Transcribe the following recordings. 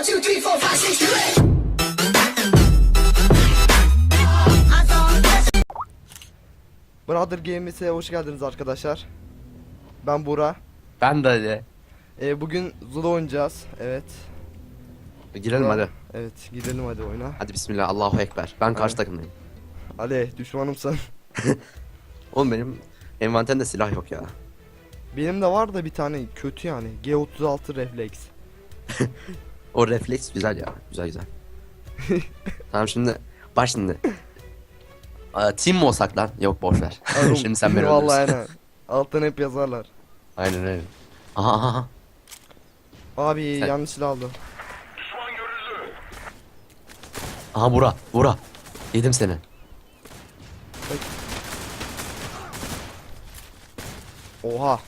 One, two, three, four, five, six, seven, eight. Brother Games'e hoş geldiniz arkadaşlar. Ben Bura. Ben de hadi. Ee, bugün Zula oynayacağız. Evet. Girelim Bura- hadi. Evet, gidelim hadi oyuna. Hadi bismillah Allahu Ekber. Ben karşı takımdayım. Ali, düşmanımsın. Oğlum benim envanterimde silah yok ya. Benim de var da bir tane kötü yani. G36 refleks. O refleks güzel ya. Güzel güzel. tamam şimdi baş şimdi. Aa, team mi olsak lan? Yok boş ver. Oğlum, şimdi sen beni Vallahi aynen. Alttan hep yazarlar. Aynen öyle. Aha, aha, aha. Abi Sen- yanlış silah aldım. Aha bura. Bura. Yedim seni. Oha.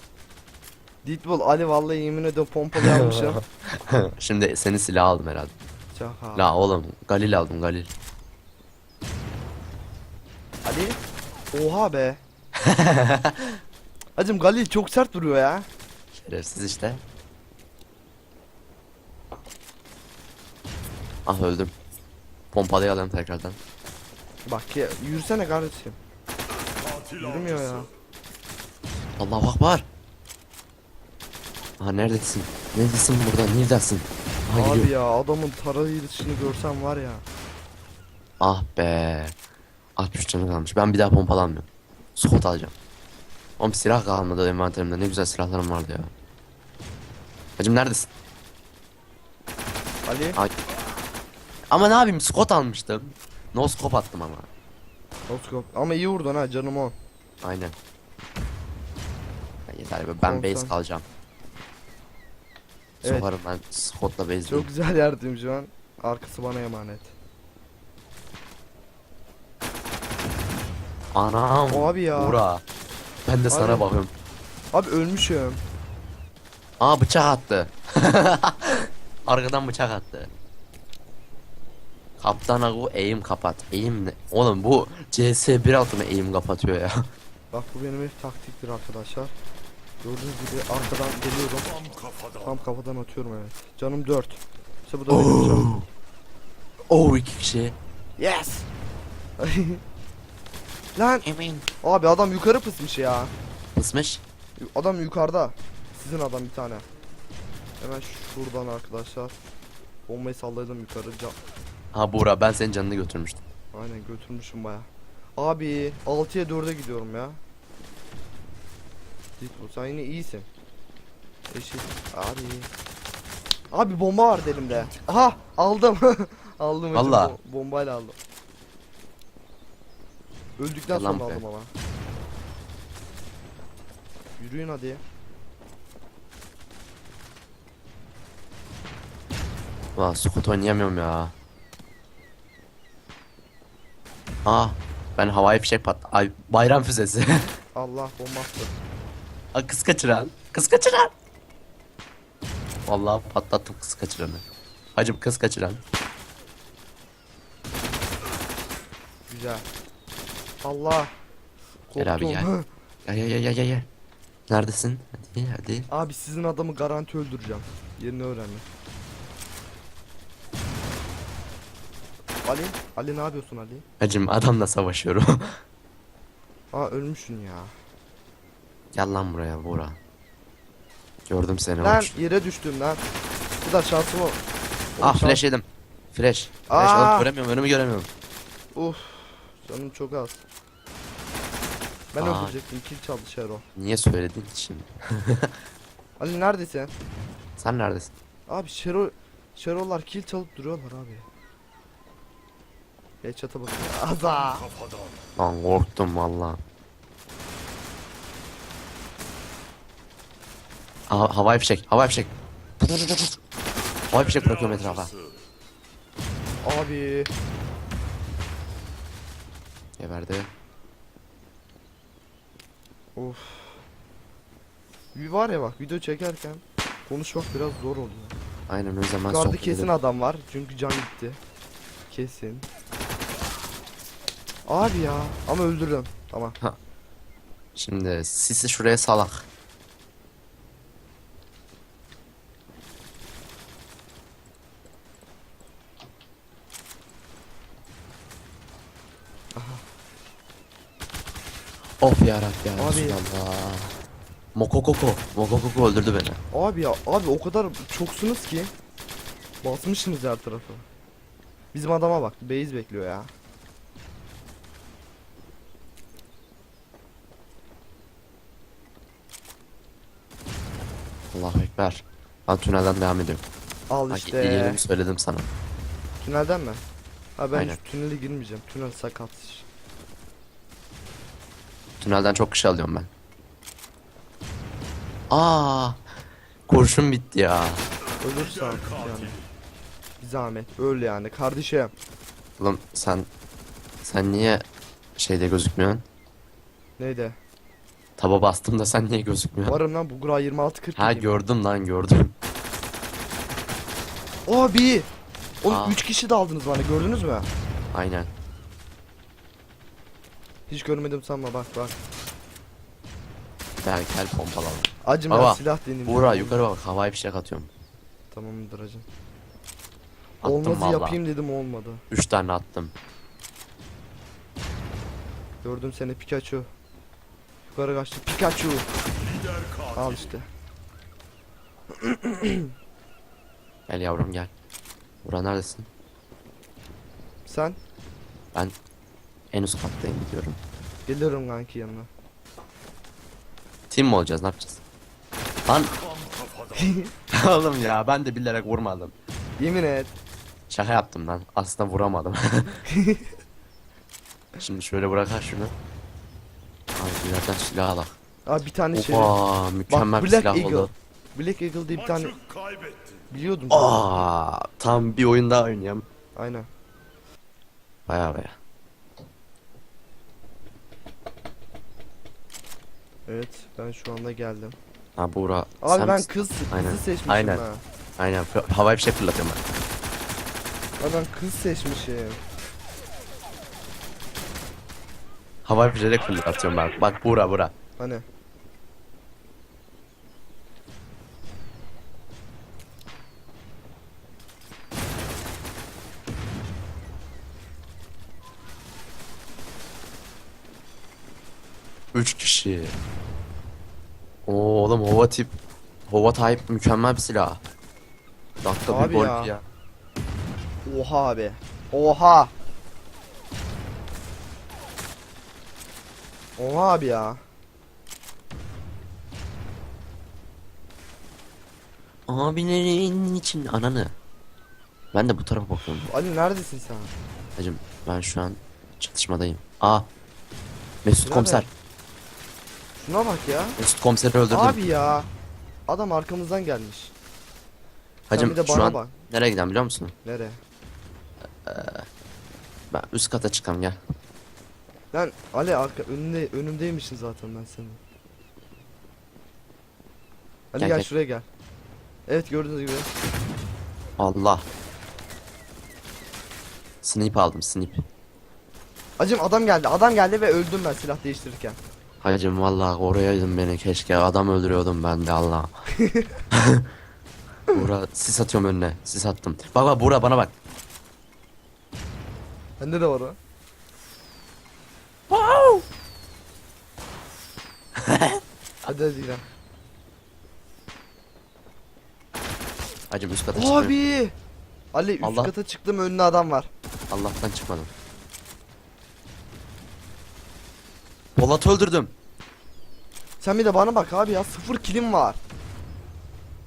Deadpool Ali vallahi yemin ediyorum pompalı yapmışım. şimdi senin silah aldım herhalde. Çaka. La oğlum Galil aldım Galil. Ali. Oha be. Acım Galil çok sert duruyor ya. Şerefsiz işte. Ah öldüm. Pompalayı alayım tekrardan. Bak ya yürüsene kardeşim. Yürümüyor ya. Allahu Akbar. Aha neredesin? Neredesin burada? Neredesin? Aha Abi gidiyor. ya adamın tarayıcısını görsem var ya. Ah be. 63 canı kalmış. Ben bir daha pompalanmıyorum. Scott alacağım. Oğlum silah kalmadı envanterimde. Ne güzel silahlarım vardı ya. Hacım neredesin? Ali. Ay. Ama ne yapayım? Scott almıştım. No scope attım ama. Noskop. Ama iyi vurdun ha canım o. Aynen. Ya yeter be. Ben base Korsan. kalacağım. Evet. Sokarım ben Scott'la base Çok güzel yerdeyim şu an. Arkası bana emanet. Anam. Abi ya. Bura. Ben de sana Aynen. bakıyorum. Abi ölmüşüm. Aa bıçak attı. Arkadan bıçak attı. Kaptan Agu eğim kapat. Eğim ne? Oğlum bu CS 1.6 mı eğim kapatıyor ya? Bak bu benim hep taktiktir arkadaşlar. Gördüğünüz gibi arkadan geliyorum. Tam kafadan atıyorum evet. Canım 4. İşte bu da benim canım. Oo iki kişi. Yes. Lan Emin. abi adam yukarı pısmış ya. Pısmış. Adam yukarıda. Sizin adam bir tane. Hemen şuradan arkadaşlar. Bombayı salladım yukarı. Ca- Ha Buğra ben senin canını götürmüştüm. Aynen götürmüşüm baya. Abi 6'ya 4'e gidiyorum ya. Ditbo sen yine iyisin. Eşit. Abi. Abi bomba vardı elimde. Aha aldım. aldım hocam. Valla. bo- bombayla aldım. Öldükten sonra be. aldım ama. Yürüyün hadi. Valla Scott oynayamıyorum ya. Aa ben havai fişek pat... Ay bayram füzesi. Allah bomba attı. Kız kaçıran. Kız kaçıran. Vallahi patlattım kız kaçıranı. Hacım kız kaçıran. Güzel. Allah. Gel abi, Korktum. Gel gel gel gel gel. gel. Neredesin? Hadi hadi. Abi sizin adamı garanti öldüreceğim. Yerini öğrendim. Ali, Ali ne yapıyorsun Ali? Hacım adamla savaşıyorum. Aa ölmüşsün ya. Gel lan buraya Bora. Gördüm seni Lan hoş. yere düştüm lan. Bu da şansım o. Ah flash yedim. Flash. Flash Aa! oğlum göremiyorum önümü göremiyorum. Uf. Canım çok az. Ben Aa. öldürecektim. Kill çaldı Şero. Niye söyledin ki şimdi? Ali neredesin? Sen neredesin? Abi Şero Şerolar kill çalıp duruyorlar abi. Headshot'a bakın. Aza. Lan korktum valla. Ha havai fişek, havai fişek. Havai fişek bırakıyorum etrafa. Abi. Geberdi. Of. Bir var ya bak video çekerken konuşmak biraz zor oluyor. Aynen o zaman Yukarıda kesin edelim. adam var çünkü can gitti. Kesin. Abi ya ama öldürdüm. Tamam. Şimdi sisi şuraya salak. Of yarabbi ya Abi. Resulallah. Mokokoko. Mokokoko öldürdü beni. Abi ya abi o kadar çoksunuz ki. Basmışsınız her tarafı. Bizim adama bak. Base bekliyor ya. Allahu Ekber. Ben tünelden devam ediyorum. Al Bak işte. yerimi söyledim sana. Tünelden mi? Ha ben Aynen. tünele girmeyeceğim. Tünel sakat. Tünelden çok kişi alıyorum ben. Aa, kurşun bitti ya. Ölürsen artık yani. Bir zahmet. Öl yani kardeşim. Oğlum sen sen niye şeyde gözükmüyorsun? Neydi? Taba bastım da sen niye gözükmüyorsun? Varım lan Bugra 26 40 Ha gördüm lan gördüm. Abi. Oğlum Aa. 3 kişi de aldınız bana gördünüz mü? Aynen. Hiç görmedim sanma bak bak. Gel gel pompalalım. Acım Baba, silah deneyim. Buğra yukarı bak havai fişek atıyorum. Tamamdır acım. Attım Olmazı valla. yapayım dedim olmadı. 3 tane attım. Gördüm seni Pikachu. Yukarı kaçtı Pikachu. Al işte. Gel yavrum gel. Buğra neredesin? Sen Ben en üst kattayım gidiyorum. gelirim kanki yanına. Team mi olacağız ne yapacağız? Lan. Oğlum ya ben de bilerek vurmadım. Yemin et. Şaka yaptım lan. Aslında vuramadım. Şimdi şöyle bırakar şunu. Abi ileriden silah alak. Abi bir tane şey. Oha mükemmel bir Black silah Eagle. oldu. Black Eagle diye bir tane biliyordum. Aa tam bir oyun daha oynayayım. Aynen. Baya baya. Evet ben şu anda geldim. Ha Buğra Abi sen ben misin? kız kızı Aynen. seçmişim Aynen. ha. Aynen f- havai fişek fırlatıyorum ben. Abi ben kız seçmişim. Havai fişek fırlatıyorum ben. Bak Buğra Buğra. Hani. Üç kişi. Oo oğlum hova tip. Hova type mükemmel bir silah. Dakika Abi bir gol ya. ya. Oha abi. Oha. Oha abi ya. Abilerin için ananı. Ben de bu tarafa bakıyorum. Ali neredesin sen? Hacım ben şu an çatışmadayım. Aa. Mesut Birader. komiser. Şuna bak ya. Mesut komiseri öldürdüm. Abi ya. Adam arkamızdan gelmiş. Hacım de şu bana an bak. nereye giden biliyor musun? Nereye? Ben üst kata çıkam gel. Lan Ali arka önünde önümdeymişsin zaten ben senin. Ali Gel, gel, gel. şuraya gel. Evet gördüğünüz gibi. Allah. Snip aldım snip. Acım adam geldi. Adam geldi ve öldüm ben silah değiştirirken. Hacım vallahi koruyaydın beni keşke adam öldürüyordum ben de Allah. Buğra sis atıyorum önüne sis attım. Bak bak Buğra bana bak. Bende de var o. hadi hadi İrem. Hacım üst kata çıkmıyorum. Abi. Ali üst Allah. kata çıktım önüne adam var. Allah'tan çıkmadım. Polat öldürdüm. Sen bir de bana bak abi ya sıfır kilim var.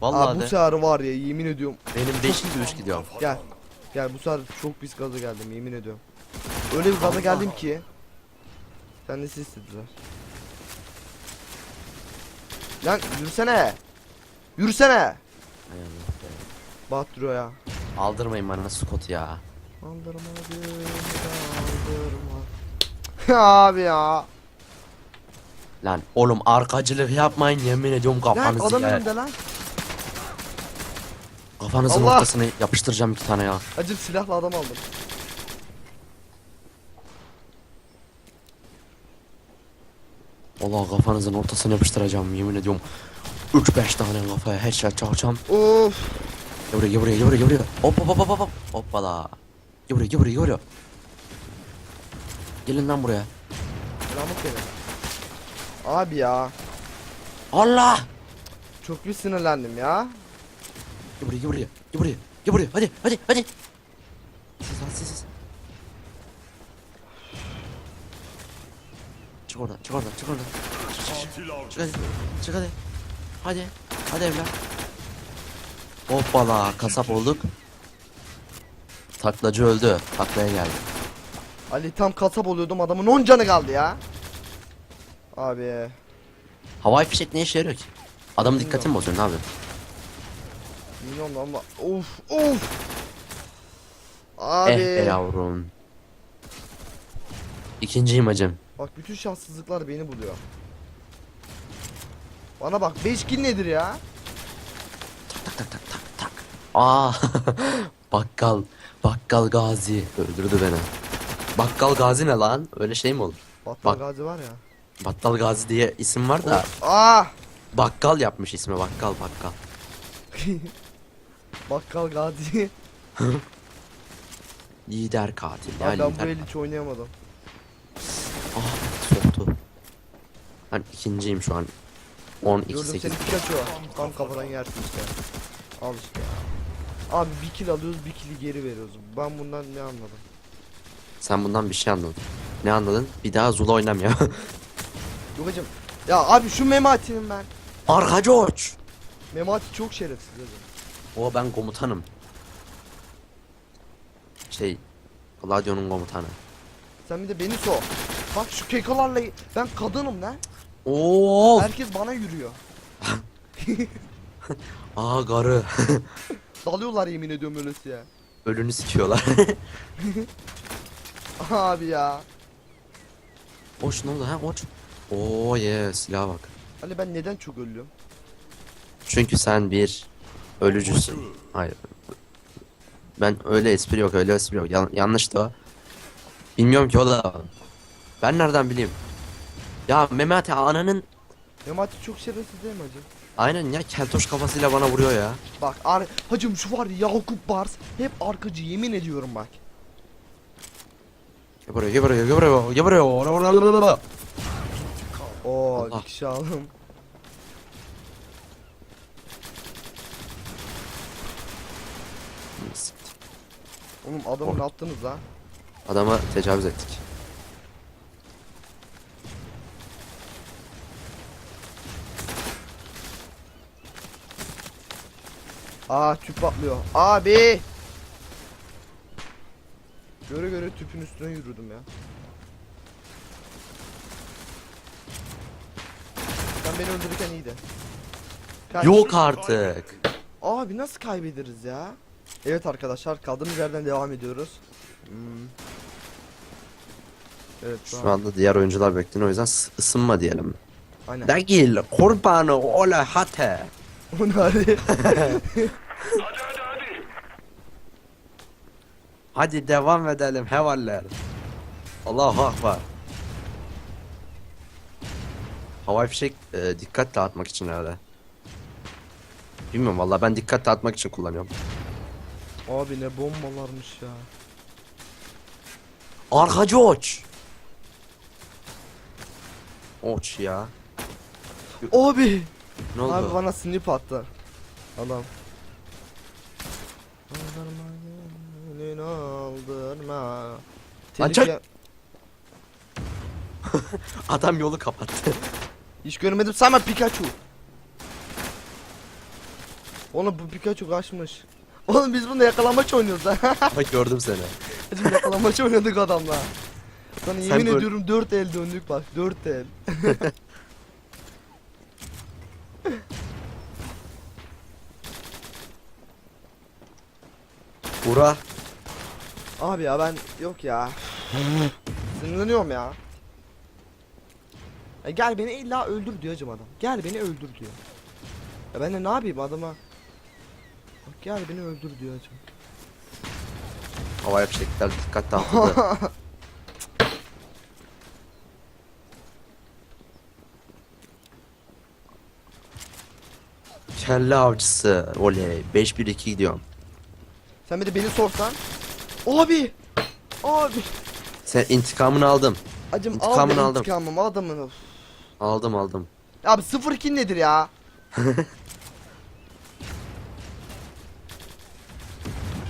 Vallahi Aa, bu de. sefer var ya yemin ediyorum. Benim 5 3 gidiyor. Gel. Gel bu sefer çok pis gaza geldim yemin ediyorum. Öyle bir gaza geldim ki. Sen de siz istediler. Lan yürüsene. Yürüsene. Battırıyor ya. Aldırmayın bana Scott ya. Aldırma beni aldırma. abi ya. Lan oğlum arkacılık yapmayın yemin ediyorum Lan kafanızı adam ya. önümde lan. Kafanızın Allah! ortasını yapıştıracağım iki tane ya. Acım silahla adam aldım. Allah kafanızın ortasını yapıştıracağım yemin ediyorum. 3-5 tane kafaya headshot çakacağım. Of. Gel buraya gel buraya gel buraya gel buraya. Hop hop hop hop hop. Hoppala. Gel buraya gel buraya gel buraya. Gelin lan buraya. Selamut beni. Abi ya. Allah! Çok bir sinirlendim ya. Gel buraya, gel buraya, gel buraya, gel buraya. Hadi, hadi, hadi. Siz lan, siz, siz. Çık oradan, çık oradan, çık oradan. Çık hadi, çık hadi. Hadi, hadi evlat. Hoppala, kasap olduk. Taklacı öldü, taklaya geldi. Ali tam kasap oluyordum adamın 10 canı kaldı ya. Abi. Havai fişek ne işe yarıyor ki? Adamın dikkatini bozuyor, ne yapıyor? Bilmiyorum ama of of. Abi. Eh be yavrum. İkinciyim hacım. Bak bütün şanssızlıklar beni buluyor. Bana bak 5 kill nedir ya? Tak tak tak tak tak. Aa, bakkal, bakkal gazi öldürdü beni. Bakkal gazi ne lan? Öyle şey mi olur? Battal Bak. Gazi var ya. Battal gazi diye isim var da Ah! bakkal yapmış ismi bakkal bakkal. Bakkal Gazi. Lider katil ya Abi ben bu lider. hiç oynayamadım. Ah soktu. Ben ikinciyim şu an. 12 Gördüm 8. seni Pikachu. Tam kafadan yersin işte. Al işte ya. Abi bir kill alıyoruz bir kill'i geri veriyoruz. Ben bundan ne anladım? Sen bundan bir şey anladın. Ne anladın? Bir daha Zula oynamıyor. Hocam. Ya abi şu Memati'nin ben. Arkacı uç. Memati çok şerefsiz hocam. O ben komutanım. Şey, Gladio'nun komutanı. Sen bir de beni sor. Bak şu kekolarla ben kadınım lan. Oo! Herkes bana yürüyor. Aa garı. Dalıyorlar yemin ediyorum öylesi ya. Ölünü sikiyorlar. Abi ya. Oç ne oldu ha oç? Oo ye silaha bak. Hani ben neden çok ölüyorum? Çünkü sen bir ölücüsün. Hayır. Ben öyle espri yok öyle espri yok. Yan- yanlıştı o. Bilmiyorum ki o da. Ben nereden bileyim? Ya Mehmet ananın Memati çok şerefsiz değil mi hacım? aynen ya keltoş kafasıyla bana vuruyor ya. Bak ar hacım şu var ya Yakup Bars hep arkacı yemin ediyorum bak. Gel buraya gel buraya gel buraya gel buraya. Oo Allah. bir kişi aldım. Oğlum adamı ne yaptınız lan? Adama tecavüz ettik. Aa tüp patlıyor. Abi. Göre göre tüpün üstüne yürüdüm ya. Beni öldürürken iyiydi. Kaç. Yok artık. Abi nasıl kaybederiz ya? Evet arkadaşlar kaldığımız yerden devam ediyoruz. Hmm. Evet şu, Şu an. anda diğer oyuncular bekliyor o yüzden ısınma diyelim. Aynen. Dagil kurbanı ola hate. O ne hadi? Hadi devam edelim hevaller. Allahu akbar. Havai fişek e, dikkat dağıtmak için herhalde. Bilmiyorum valla ben dikkat dağıtmak için kullanıyorum. Abi ne bombalarmış ya. Arkacı oç. Oç ya. Abi. Ne oldu? Abi bana snip attı. Adam. Aldırma, aldırma. Lan çek! Adam yolu kapattı. Hiç görmedim sana Pikachu. Oğlum bu Pikachu kaçmış. Oğlum biz bunu yakalamaç oynuyoruz ha. Bak gördüm seni. Hadi yakalamaç oynadık adamla. Sana Sen yemin böyle- ediyorum 4 el döndük bak 4 el. Ura. Abi ya ben yok ya. Sinirleniyorum ya. Ya gel beni illa öldür diyor hacım adam. Gel beni öldür diyor. Ya ben de ne yapayım adama? Bak gel beni öldür diyor hacım. Havai fişekler dikkat dağıtıldı. Kelle avcısı. Oley. 5-1-2 gidiyorum. Sen bir de beni sorsan. Abi! Abi! Sen intikamını aldım. Acım İntikamını al aldım. intikamımı adamın of. Aldım aldım. Abi 0-2 nedir ya?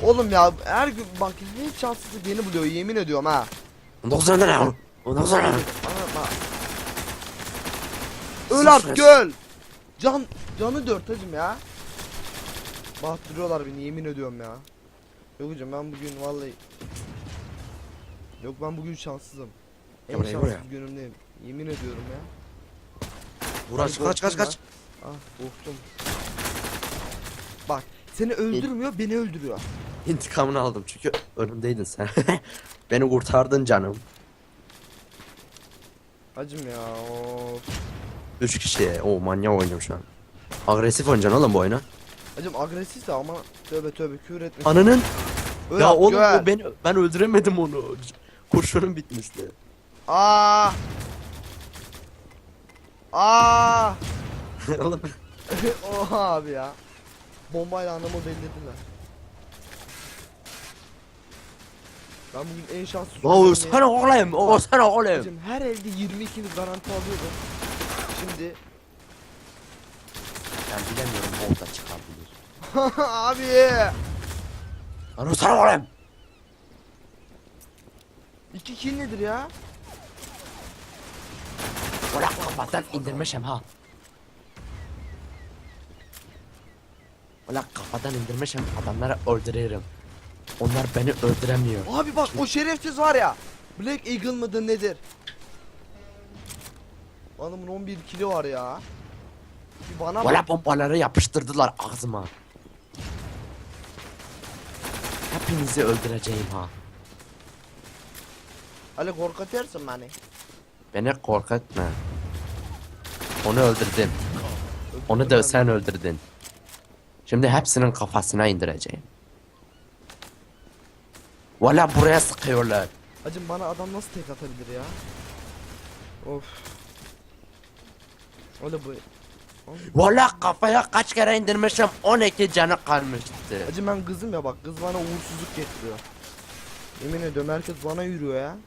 Oğlum ya her gün bak hiç şanssızlık beni buluyor yemin ediyorum ha. Ondan sonra ne? Ondan sonra ne? Bana bak. Öl artık öl. Can canı dört hacım ya. Bahtırıyorlar beni yemin ediyorum ya. Yok hocam ben bugün vallahi Yok ben bugün şanssızım. En buraya, şanssız buraya. günümdeyim. Yemin ediyorum ya. Ay, kaç kaç kaç. Ah korktum. Bak seni öldürmüyor beni öldürüyor. İntikamını aldım çünkü önümdeydin sen. Beni kurtardın canım. Hacım ya of. 3 kişi. O manyak oynuyorum şu an. Agresif oynayacaksın oğlum bu oyunu. Hacım agresif de ama tövbe tövbe küfür etme. Ananın. Öl ya oğlum o beni ben öldüremedim onu. Kurşunum bitmişti. Aa. Aa. oğlum Oha abi ya. Bombayla anamı bellediler. Ben bugün en şanslı o çocuğum sana oğlum. O sana oğlum. Hacım her elde 22 garanti alıyordum. Şimdi Ben bilemiyorum bol da çıkabilir. abi Lan o sana oğlum. 2 kill nedir ya? Ulan kafadan indirmişim ha. Ulan kafadan indirmişim adamları öldürüyorum. Onlar beni öldüremiyor. Abi bak o şerefsiz var ya. Black Eagle mıdır nedir? Adamın 11 kilo var ya. Bir bana bak. Valla pompaları yapıştırdılar ağzıma. Hepinizi öldüreceğim ha. Ali korkutuyorsun beni. Beni korkutma. Onu öldürdüm. Onu da sen öldürdün. Şimdi hepsinin kafasına indireceğim. Valla buraya sıkıyorlar. Hacım bana adam nasıl tek atabilir ya? Of. Öyle bu. Valla kafaya kaç kere indirmişim 12 canı kalmıştı. Hacım ben kızım ya bak kız bana uğursuzluk getiriyor. Yemin ediyorum herkes bana yürüyor ya.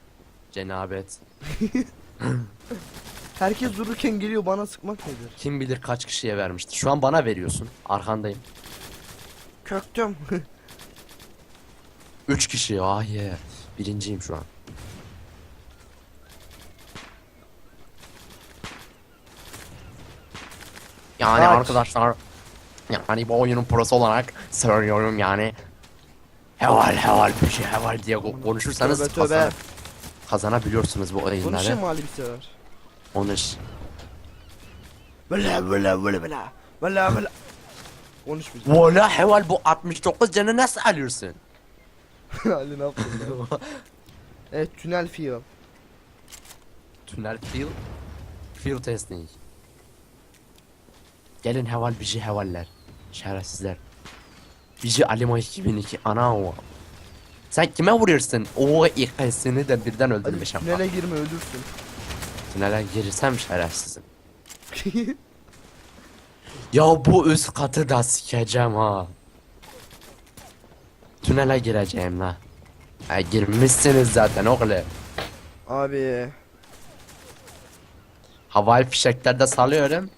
Cenabet. Herkes dururken geliyor bana sıkmak nedir? Kim bilir kaç kişiye vermişti. Şu an bana veriyorsun. Arkandayım. Köktüm. 3 kişi. Ah yeah. Birinciyim şu an. Yani Kaç? arkadaşlar yani bu oyunun prosu olarak söylüyorum yani heval heval bir şey heval diye ko- konuşursanız Tövbe tövbe. kazan- kazanabiliyorsunuz bu oyunları. Konuşayım mı Ali bir sefer? Konuş. Böyle böyle böyle böyle. Böyle böyle. Konuşmayacağım. Valla heval bu 69 canı nasıl alıyorsun? Ali ne yaptın ya? Evet tünel feel. Tünel field. Field testing. Gelin heval bici hevaller. Şerefsizler. Bici Alimo 2002 ana o. Sen kime vuruyorsun? O ikisini de birden Hadi öldürmüşüm. tünele girme ölürsün. Tünele girsem şerefsizim. Ya bu üst katı da sikeceğim ha. Tünele gireceğim la. Ha girmişsiniz zaten oğlum. Abi. Havai fişekler de salıyorum.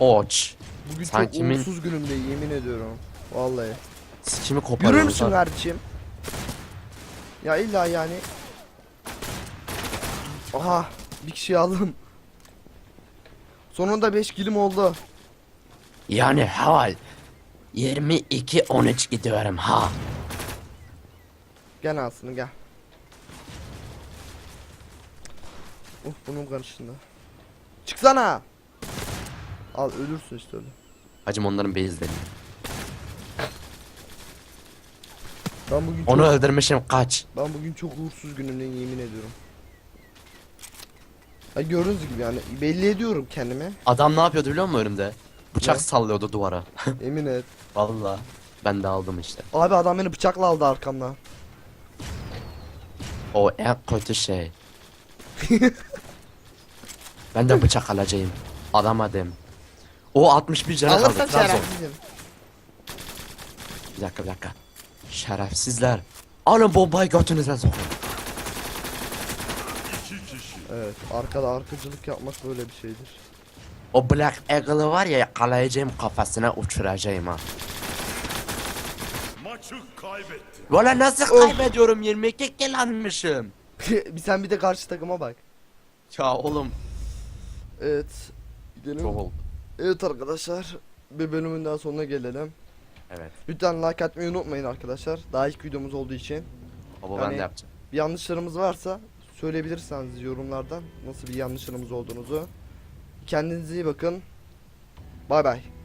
Oç. Bugün Sen çok kimin- uğursuz günümdeyim yemin ediyorum. Vallahi. Sikimi Yürür koparıyorum. müsün kardeşim? Ya illa yani. Aha bir kişi aldım. Sonunda 5 kilim oldu. Yani haval. 22 13 gidiyorum ha. Gel Aslı gel. Of bunun karşısında. Çıksana. Al ölürsün işte öyle. Hacım onların base'leri. Ben bugün Onu çok, öldürmüşüm kaç. ben bugün çok uğursuz günümdeyim yemin ediyorum. Ya gördüğünüz gibi yani belli ediyorum kendimi. Adam ne yapıyordu biliyor musun önümde? Bıçak Ne? sallıyordu duvara. Emin et. Vallahi ben de aldım işte. Abi adam beni bıçakla aldı arkamdan. O en kötü şey. ben de bıçak alacağım. Alamadım. O 61 canı kaldı. Alırsan Trabzon. şerefsizim. Bir dakika bir dakika. Şerefsizler. Alın bombayı götünüze sokun. Evet arkada arkacılık yapmak böyle bir şeydir. O Black Eagle'ı var ya yakalayacağım kafasına uçuracağım ha. Maçı kaybetti. Valla nasıl Of. kaybediyorum 22 kill almışım. bir sen bir de karşı takıma bak. Ya oğlum Evet. Gidelim. çok oldu. Evet arkadaşlar. Bir bölümün daha sonuna gelelim. Evet. Lütfen like atmayı unutmayın arkadaşlar. Daha ilk videomuz olduğu için. Baba ben Yani- de yapacağım. Bir yanlışlarımız varsa söyleyebilirsiniz yorumlardan nasıl bir yanlışlarımız olduğunuzu. Kendinize iyi bakın. Bay bay.